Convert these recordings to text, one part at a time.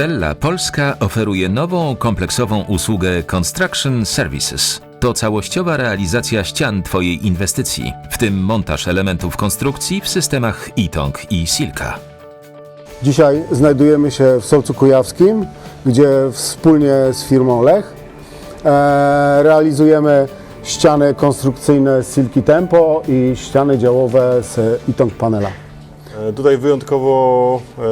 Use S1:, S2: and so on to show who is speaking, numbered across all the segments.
S1: Xella Polska oferuje nową, kompleksową usługę Construction Services. To całościowa realizacja ścian Twojej inwestycji, w tym montaż elementów konstrukcji w systemach ITONG i Silka.
S2: Dzisiaj znajdujemy się w Solcu Kujawskim, gdzie wspólnie z firmą Lech e, realizujemy ściany konstrukcyjne z Silki Tempo i ściany działowe z Itong Panela.
S3: E, Tutaj wyjątkowo, e,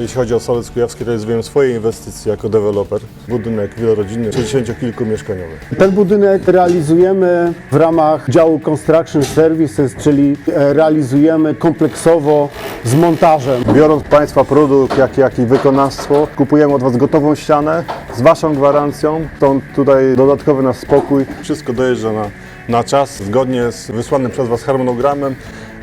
S3: jeśli chodzi o Solec Kujawski, realizujemy swoje inwestycje jako deweloper. Budynek wielorodzinny, 60-kilkumieszkaniowy.
S2: Ten budynek realizujemy w ramach działu Construction Services, czyli e, realizujemy kompleksowo z montażem.
S3: Biorąc Państwa produkt, jak, jak i wykonawstwo, kupujemy od Was gotową ścianę z Waszą gwarancją. Stąd tutaj dodatkowy nasz spokój. Wszystko dojeżdża na, na czas, zgodnie z wysłanym przez Was harmonogramem.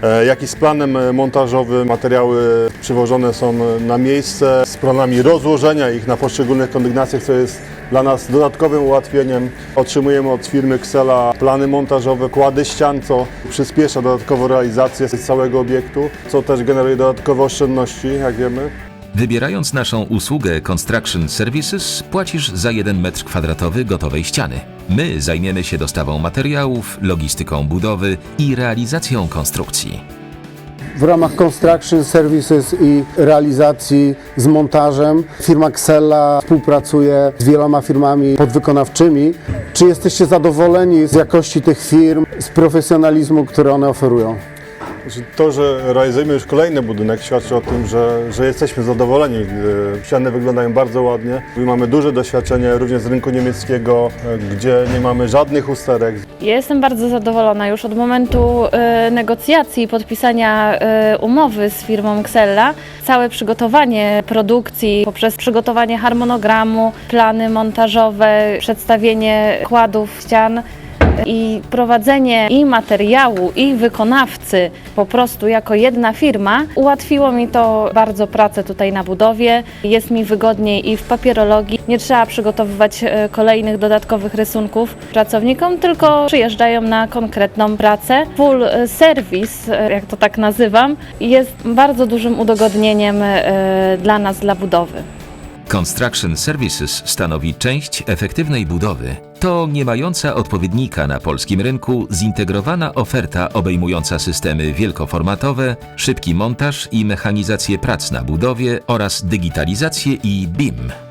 S3: E, Jak i z planem montażowym materiały przywożone są na miejsce z planami rozłożenia ich na poszczególnych kondygnacjach, co jest dla nas dodatkowym ułatwieniem. Otrzymujemy od firmy Xela plany montażowe, kłady ścian, co przyspiesza dodatkowo realizację całego obiektu, co też generuje dodatkowe oszczędności, jak wiemy.
S1: Wybierając naszą usługę Construction Services, płacisz za 1 m2 gotowej ściany. My zajmiemy się dostawą materiałów, logistyką budowy i realizacją konstrukcji.
S2: W ramach Construction Services i realizacji z montażem firma Xella współpracuje z wieloma firmami podwykonawczymi. Czy jesteście zadowoleni z jakości tych firm, z profesjonalizmu, który one oferują?
S3: To, że realizujemy już kolejny budynek świadczy o tym, że, że jesteśmy zadowoleni. E, Ściany wyglądają bardzo ładnie. Mamy duże doświadczenie również z rynku niemieckiego, e, gdzie nie mamy żadnych usterek.
S4: Jestem bardzo zadowolona już od momentu e, negocjacji i podpisania umowy z firmą Xella. Całe przygotowanie produkcji poprzez przygotowanie harmonogramu, plany montażowe, przedstawienie kładów ścian i prowadzenie i materiału, i wykonawcy po prostu jako jedna firma ułatwiło mi to bardzo pracę tutaj na budowie. Jest mi wygodniej i w papierologii. Nie trzeba przygotowywać e, kolejnych dodatkowych rysunków pracownikom, tylko przyjeżdżają na konkretną pracę. Full e, service, e, jak to tak nazywam, jest bardzo dużym udogodnieniem dla nas, dla budowy.
S1: Construction Services stanowi część efektywnej budowy. To nie mająca odpowiednika na polskim rynku zintegrowana oferta obejmująca systemy wielkoformatowe, szybki montaż i mechanizację prac na budowie oraz digitalizację i BIM.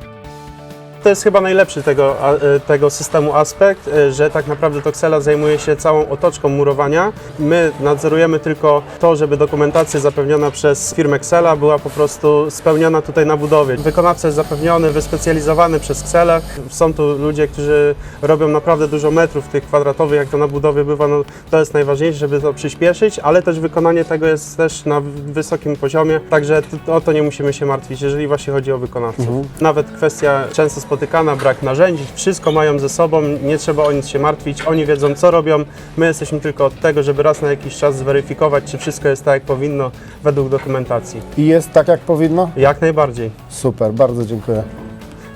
S5: To jest chyba najlepszy tego, e, tego systemu aspekt, e, że tak naprawdę Toxela zajmuje się całą otoczką murowania. My nadzorujemy tylko to, żeby dokumentacja zapewniona przez firmę Xela była po prostu spełniona tutaj na budowie. Wykonawca jest zapewniony, wyspecjalizowany przez Xela. Są tu ludzie, którzy robią naprawdę dużo metrów tych kwadratowych, jak to na budowie bywa, no, to jest najważniejsze, żeby to przyspieszyć, ale też wykonanie tego jest też na wysokim poziomie, także o to nie musimy się martwić, jeżeli właśnie chodzi o wykonawców. Nawet kwestia często spotykana, brak narzędzi, wszystko mają ze sobą, nie trzeba o nic się martwić, oni wiedzą co robią, my jesteśmy tylko od tego, żeby raz na jakiś czas zweryfikować, czy wszystko jest tak jak powinno według dokumentacji.
S2: I jest tak, jak powinno?
S5: Jak najbardziej.
S2: Super, bardzo dziękuję.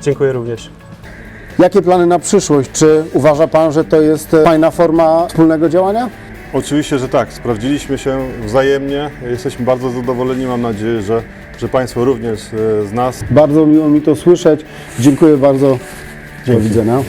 S5: Dziękuję również.
S2: Jakie plany na przyszłość? Czy uważa Pan, że to jest e, fajna forma wspólnego działania?
S3: Oczywiście, że tak. Sprawdziliśmy się wzajemnie. Jesteśmy bardzo zadowoleni. Mam nadzieję, że, że Państwo również e, z nas.
S2: Bardzo miło mi to słyszeć. Dziękuję bardzo. Do widzenia.